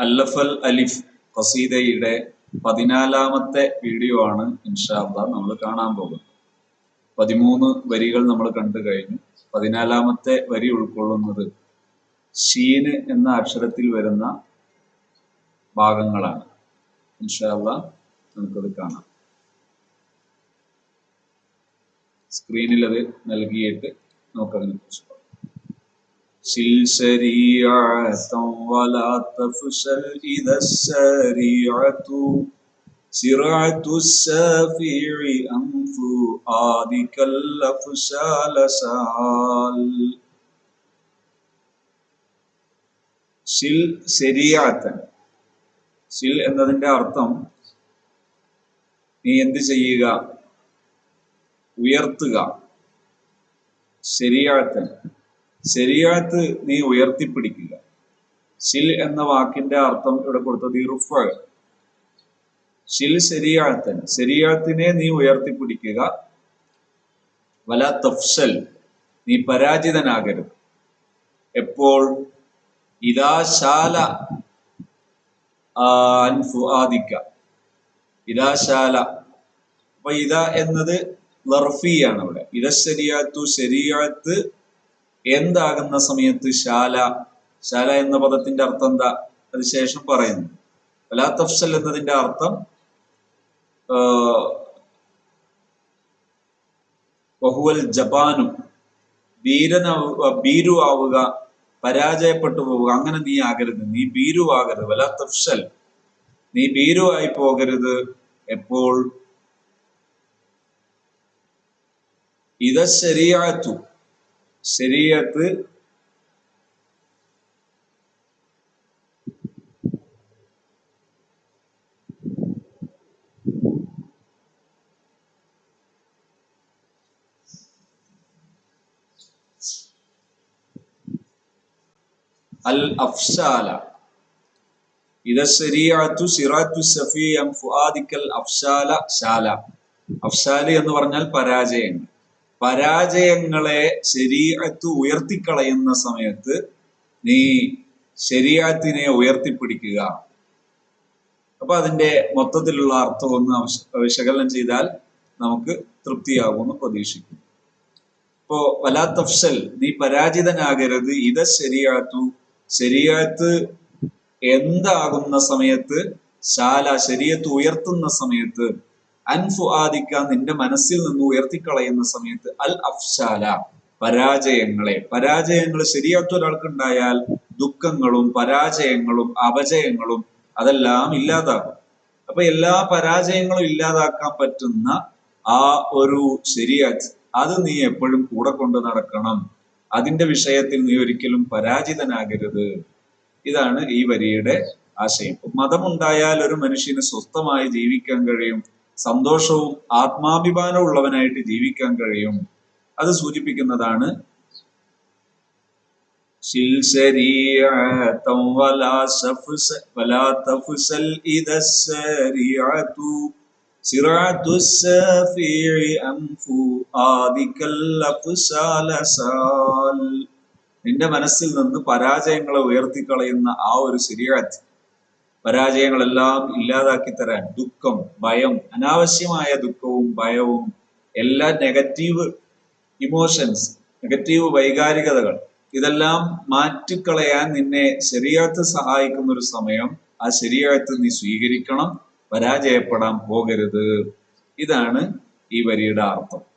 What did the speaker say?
അല്ലഫൽ അലിഫ് ഖസീദയുടെ പതിനാലാമത്തെ വീഡിയോ ആണ് ഇൻഷാല്ല നമ്മൾ കാണാൻ പോകുന്നത്. പതിമൂന്ന് വരികൾ നമ്മൾ കണ്ടു കഴിഞ്ഞു. പതിനാലാമത്തെ വരി ഉൾക്കൊള്ളുന്നത് ഷീന് എന്ന അക്ഷരത്തിൽ വരുന്ന ഭാഗങ്ങളാണ്. ഇൻഷാല്ല നമുക്കത് കാണാം. സ്ക്രീനിൽ അത് നൽകിയിട്ട് നമുക്കതിനെ കുറിച്ച് പറയാം شل شريعة ولا تفشل إذا الشريعة سرعة الشافع أنف آدك الأفشال سال ഷിൽ ശരിയാത്തൻ ഷിൽ എന്നതിന്റെ അർത്ഥം നീ എന്ത് ചെയ്യുക ഉയർത്തുക ശരിയാത്തൻ ശരിയാത്ത് നീ ഉയർത്തിപ്പിടിക്കുക. ഷിൽ എന്ന വാക്കിന്റെ അർത്ഥം ഇവിടെ കൊടുത്തത് ഈ റുഫ് ഷിൽ ശരിയാത്തൻ ശരിയാത്തിനെ നീ ഉയർത്തിപ്പിടിക്കുക. വല തഫ്സൽ നീ പരാജിതനാകരുത്. എപ്പോൾ? ഇതാശാല അൻഫുആദിക്ക ഇതാശാല അപ്പൊ ഇത എന്നത് ലർഫിയാണ് ഇവിടെ ഇതശരിയാത്തു ശരിയാത്ത് എന്താകുന്ന സമയത്ത് ശാല ശാല എന്ന പദത്തിന്റെ അർത്ഥം എന്താ? അത് ശേഷം പറയുന്നു. വലാ തഫ്സൽ എന്നതിന്റെ അർത്ഥം ബഹുവൽ ജപാനു വീരന ഭീരു ആവുക പരാജയപ്പെട്ടു പോവുക. അങ്ങനെ നീ ആകരുത്. നീ ഭീരുവാകരുത്. വലാ തഫ്ഷൽ നീ ഭീരുവായി പോകരുത് എപ്പോൾ? ഇത ശരിയാത്തു ശരീരത്ത് അൽ അഫ്സാല ഇത ശരീഅത്തു സിറാത്തു സഫിയം ഫുആദിക്കൽ അഫ്സാല ശാല അഫ്സാൽ എന്ന് പറഞ്ഞാൽ പരാജയങ്ങൾ. പരാജയങ്ങളെ ശരീരത്ത് ഉയർത്തിക്കളയുന്ന സമയത്ത് നീ ശരീരത്തിനെ ഉയർത്തിപ്പിടിക്കുക. അപ്പൊ അതിന്റെ മൊത്തത്തിലുള്ള അർത്ഥം ഒന്ന് വിശകലനം ചെയ്താൽ നമുക്ക് തൃപ്തിയാകുമെന്ന് പ്രതീക്ഷിക്കും ഇപ്പോ വലാ തഫ്സൽ നീ പരാജിതനാകരുത്. ഇത് ശരിയാത്തു ശരിയാത്ത് എന്താകുന്ന സമയത്ത് ശാല ശരീരത്ത് ഉയർത്തുന്ന സമയത്ത് അൻഫു ആദിക്ക നിന്റെ മനസ്സിൽ നിന്ന് ഉയർത്തിക്കളയുന്ന സമയത്ത് അൽ അഫ്ശാല പരാജയങ്ങളെ. പരാജയങ്ങൾ ശരിയാത്ത ഒരാൾക്കുണ്ടായാൽ ദുഃഖങ്ങളും പരാജയങ്ങളും അപജയങ്ങളും അതെല്ലാം ഇല്ലാതാകും. അപ്പൊ എല്ലാ പരാജയങ്ങളും ഇല്ലാതാക്കാൻ പറ്റുന്ന ആ ഒരു ശരിയാത്ത് അത് നീ എപ്പോഴും കൂടെ കൊണ്ട് നടക്കണം. അതിന്റെ വിഷയത്തിൽ നീ ഒരിക്കലും പരാജിതനാകരുത്. ഇതാണ് ഈ വരിയുടെ ആശയം. മതമുണ്ടായാൽ ഒരു മനുഷ്യന് സ്വസ്ഥമായി ജീവിക്കാൻ കഴിയും. സന്തോഷവും ആത്മാഭിമാനവും ഉള്ളവനായിട്ട് ജീവിക്കാൻ കഴിയും. അത് സൂചിപ്പിക്കുന്നതാണ് നിന്റെ മനസ്സിൽ നിന്ന് പരാജയങ്ങളെ ഉയർത്തിക്കളയുന്ന ആ ഒരു ശരിയാത്ത് പരാജയങ്ങളെല്ലാം ഇല്ലാതാക്കി തരാൻ ദുഃഖം ഭയം അനാവശ്യമായ ദുഃഖവും ഭയവും എല്ലാ നെഗറ്റീവ് ഇമോഷൻസ് നെഗറ്റീവ് വൈകാരികതകൾ ഇതെല്ലാം മാറ്റിക്കളയാൻ നിന്നെ ശരിയാത്ത് സഹായിക്കുന്ന ഒരു സമയം. ആ ശരിയാത്ത് നീ സ്വീകരിക്കണം പരാജയപ്പെടാൻ പോകരുത്. ഇതാണ് ഈ വരിയുടെ അർത്ഥം.